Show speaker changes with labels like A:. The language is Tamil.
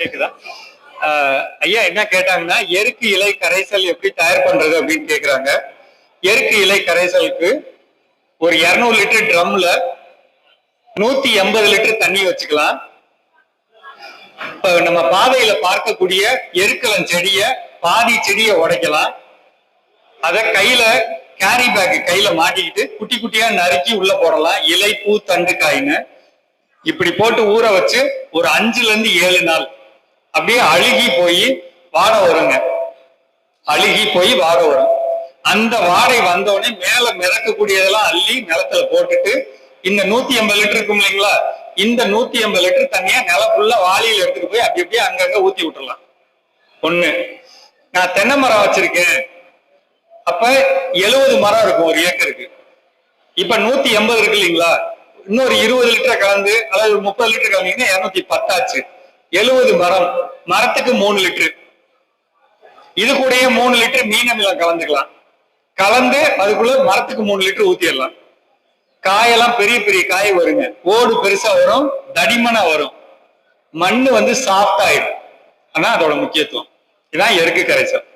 A: கேக்குதா? ஐயா என்ன கேட்டாங்கன்னா எருக்கு இலை கரைசல் எப்படி தயார் பண்றது அப்படின்னு கேக்குறாங்க. எருக்கு இலை கரைசலுக்கு ஒரு 200 லிட்டர் ட்ரம்ல நூத்தி எண்பது லிட்டர் தண்ணி வச்சுக்கலாம். இப்ப நம்ம பாதையில பார்க்கக்கூடிய எருக்கலம் செடிய பாதி செடியை உடைக்கலாம். அத கையில கேரி பேக் கையில மாட்டிக்கிட்டு குட்டி குட்டியா நறுக்கி உள்ள போடலாம். இலை பூ தண்டு காயின்னு. இப்படி போட்டு ஊற வச்சு ஒரு அஞ்சுல இருந்து ஏழு நாள் அப்படியே அழுகி போய் வாடை வருங்க. அழுகி போய் வாடை வரும். அந்த வாடை வந்தோடனே மேல மிதக்கக்கூடியதெல்லாம் அள்ளி நிலத்துல போட்டுட்டு இந்த நூத்தி எண்பது லிட்டர் இருக்கும் இல்லைங்களா? இந்த நூத்தி எண்பது லிட்டர் தண்ணியா நில ஃபுல்லா வாளியில எடுத்துட்டு போய் அப்படி அப்படியே அங்கங்க ஊத்தி விட்டுறலாம். ஒண்ணு. நான் தென்னை மரம் வச்சிருக்கேன். அப்ப எழுபது மரம் இருக்கும் ஒரு ஏக்கருக்கு. இப்ப நூத்தி எண்பது இருக்கு இல்லைங்களா? இன்னொரு இருபது லிட்டர் கலந்து அதாவது முப்பது லிட்டர் கலந்தீங்கன்னா இருநூத்தி பத்தாச்சு. எழுபது மரம் மரத்துக்கு மூணு லிட்டரு. இது கூடயே மூணு லிட்டர் மீன் அமிலம் கலந்துக்கலாம். கலந்து அதுக்குள்ள மரத்துக்கு மூணு லிட்டர் ஊத்திடலாம். காயெல்லாம் பெரிய பெரிய காய் வருங்க. ஓடு பெருசா வரும் தடிமனா வரும். மண்ணு வந்து சாஃப்ட் ஆயிடும். ஆனா அதோட முக்கியத்துவம். இதான் எருக்கு கரைச்சல்.